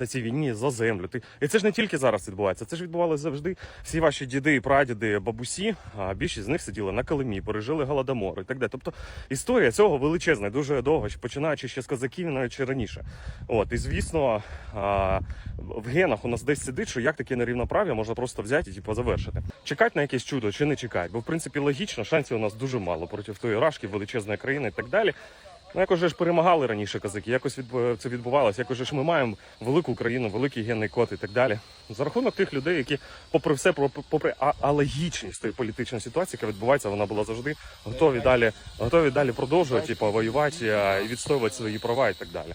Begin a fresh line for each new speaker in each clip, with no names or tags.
на цій війні за землю. Ти і це ж не тільки зараз відбувається, це ж відбувалося завжди. Всі ваші діди, прадіди, бабусі, а більшість з них сиділи на Калимі, пережили голодомор і так далі. Тобто історія цього величезна, дуже довго, починаючи ще з козаків, навіть ще раніше. От і звісно, в генах у нас десь сидить, що як таке нерівноправ'я можна просто взяти і типу, завершити. Чекати на якесь чудо чи не чекати, бо в принципі логічно, шансів у нас дуже мало проти тої рашки, величезної країни і так далі. Ну, якось же ж перемагали раніше казаки, якось відбу- це відбувалося. Якось же ж ми маємо велику країну, великий генний код і так далі. За рахунок тих людей, які, попри все, попри алогічність тої політичної ситуації, яка відбувається, вона була завжди готові далі, готові далі продовжувати, типу, воювати і відстоювати свої права і так далі.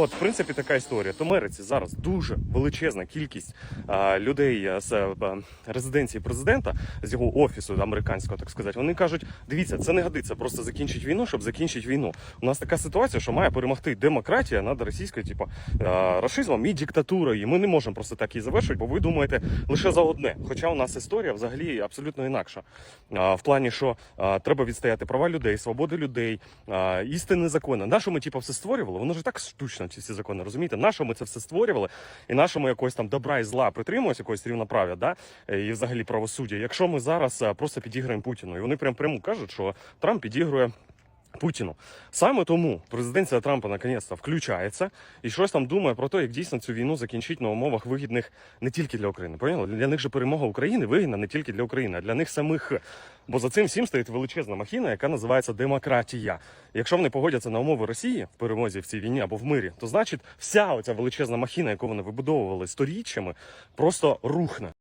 От, в принципі, така історія. То в Америці зараз дуже величезна кількість а, людей з а, резиденції президента, з його офісу американського, так сказати. Вони кажуть: дивіться, це не годиться просто закінчити війну, щоб закінчити війну. У нас така ситуація, що має перемогти демократія над російською, типу, а, расизмом і диктатурою. І ми не можемо просто так її завершити, бо ви думаєте лише за одне. Хоча у нас історія взагалі абсолютно інакша. А, в плані, що а, треба відстояти права людей, свободи людей, а, істинні закони. Нащо ми типу, все створювали? Воно ж так штучно, ці всі закони, розумієте? Нащо ми це все створювали? І нащо ми якогось там добра і зла притримуємося, якогось рівноправ'я, да? Е, і взагалі правосуддя. Якщо ми зараз просто підіграємо Путіну, і вони прям прямо кажуть, що Трамп підігрує. Путіну саме тому президенція Трампа наконець-то включається і щось там думає про те, як дійсно цю війну закінчити на умовах вигідних не тільки для України. Поняли? Для них же перемога України вигідна не тільки для України, а для них самих. Бо за цим всім стоїть величезна махіна, яка називається демократія. Якщо вони погодяться на умови Росії в перемозі в цій війні або в мирі, то значить вся оця величезна махіна, яку вони вибудовували сторіччями, просто рухне.